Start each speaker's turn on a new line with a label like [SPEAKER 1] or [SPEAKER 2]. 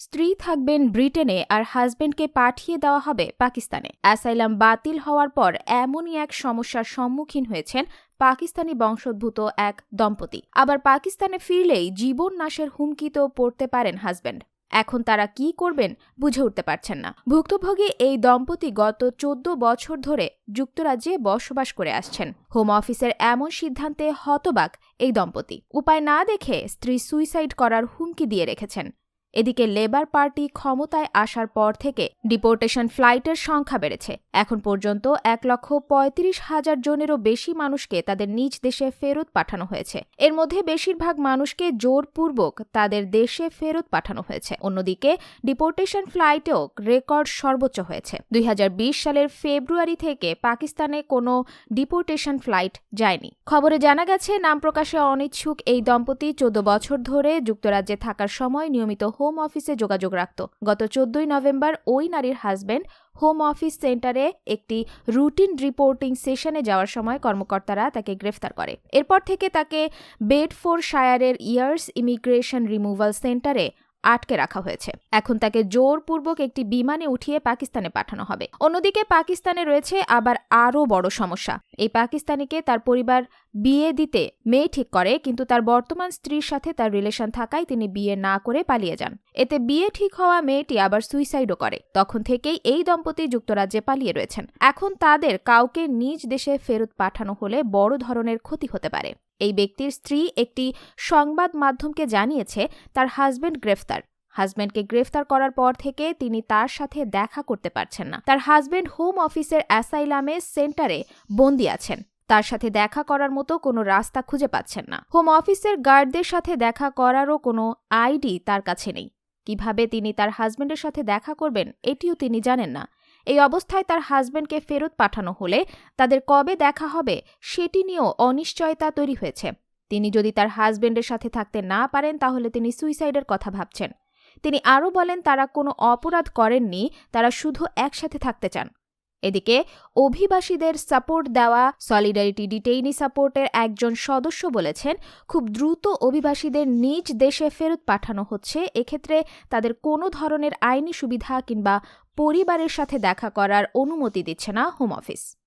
[SPEAKER 1] স্ত্রী থাকবেন ব্রিটেনে আর হাজবেন্ডকে পাঠিয়ে দেওয়া হবে পাকিস্তানে। অ্যাসাইলাম বাতিল হওয়ার পর এমনই এক সমস্যার সম্মুখীন হয়েছেন পাকিস্তানি বংশোদ্ভূত এক দম্পতি। আবার পাকিস্তানে ফিরলেই জীবন নাশের হুমকিতেও পড়তে পারেন হাজবেন্ড। এখন তারা কি করবেন বুঝে উঠতে পারছেন না। ভুক্তভোগী এই দম্পতি গত চোদ্দ বছর ধরে যুক্তরাজ্যে বসবাস করে আসছেন। হোম অফিসের এমন সিদ্ধান্তে হতবাক এই দম্পতি। উপায় না দেখে স্ত্রী সুইসাইড করার হুমকি দিয়ে রেখেছেন। এদিকে লেবার পার্টি ক্ষমতায় আসার পর থেকে ডিপোর্টেশন ফ্লাইটের সংখ্যা বেড়েছে। এখন পর্যন্ত এক লক্ষ পঁয়ত্রিশ হাজার জনেরও বেশি মানুষকে তাদের নিজ দেশে ফেরত পাঠানো হয়েছে। এর মধ্যে বেশিরভাগ মানুষকে জোরপূর্বক তাদের দেশে ফেরত পাঠানো হয়েছে। অন্যদিকে ডিপোর্টেশন ফ্লাইটেও রেকর্ড সর্বোচ্চ হয়েছে। দুই হাজার বিশ সালের ফেব্রুয়ারি থেকে পাকিস্তানে কোনো ডিপোর্টেশন ফ্লাইট যায়নি। খবরে জানা গেছে, নাম প্রকাশে অনিচ্ছুক এই দম্পতি চোদ্দ বছর ধরে যুক্তরাজ্যে থাকার সময় নিয়মিত হোম অফিসে যোগাযোগ রাখত। গত চোদ্দই নভেম্বর ওই নারীর হাজব্যান্ড হোম অফিস সেন্টারে একটি রুটিন রিপোর্টিং সেশনে যাওয়ার সময় কর্মকর্তারা তাকে গ্রেফতার করে। এরপর থেকে তাকে বেডফোর শায়ারের ইয়ার্স ইমিগ্রেশন রিমুভাল সেন্টারে আটকে রাখা হয়েছে। এখন তাকে জোরপূর্বক একটি বিমানে উঠিয়ে পাকিস্তানে পাঠানো হবে। অন্যদিকে পাকিস্তানে রয়েছে আবার আরও বড় সমস্যা। এই পাকিস্তানিকে তার পরিবার বিয়ে দিতে মেয়ে ঠিক করে, কিন্তু তার বর্তমান স্ত্রীর সাথে তার রিলেশন থাকায় তিনি বিয়ে না করে পালিয়ে যান। এতে বিয়ে ঠিক হওয়া মেয়েটি আবার সুইসাইডও করে। তখন থেকেই এই দম্পতি যুক্তরাজ্যে পালিয়ে রয়েছেন। এখন তাদের কাউকে নিজ দেশে ফেরত পাঠানো হলে বড় ধরনের ক্ষতি হতে পারে। এই ব্যক্তির স্ত্রী একটি সংবাদ মাধ্যমকে জানিয়েছে, তার হাজবেন্ড গ্রেফতার। হাজব্যান্ডকে গ্রেফতার করার পর থেকে তিনি তার সাথে দেখা করতে পারছেন না। তার হাজব্যান্ড হোম অফিসের অ্যাসাইলামে সেন্টারে বন্দি আছেন। তার সাথে দেখা করার মতো কোনো রাস্তা খুঁজে পাচ্ছেন না। হোম অফিসের গার্ডদের সাথে দেখা করারও কোনো আইডি তার কাছে নেই। কীভাবে তিনি তার হাজব্যান্ডের সাথে দেখা করবেন, এটিও তিনি জানেন না। এই অবস্থায় তার হাজব্যান্ডকে ফেরত পাঠানো হলে তাদের কবে দেখা হবে সেটি নিয়েও অনিশ্চয়তা তৈরি হয়েছে। তিনি যদি তার হাজব্যান্ডের সাথে থাকতে না পারেন, তাহলে তিনি সুইসাইডের কথা ভাবছেন। তিনি আরও বলেন, তারা কোনো অপরাধ করেননি, তারা শুধু একসাথে থাকতে চান। এদিকে অভিবাসীদের সাপোর্ট দেওয়া সলিডারিটি ডিটেইনি সাপোর্টের একজন সদস্য বলেছেন, খুব দ্রুত অভিবাসীদের নিজ দেশে ফেরত পাঠানো হচ্ছে, এক্ষেত্রে তাদের কোনো ধরনের আইনি সুবিধা কিংবা পরিবারের সাথে দেখা করার অনুমতি দিচ্ছে না হোম অফিস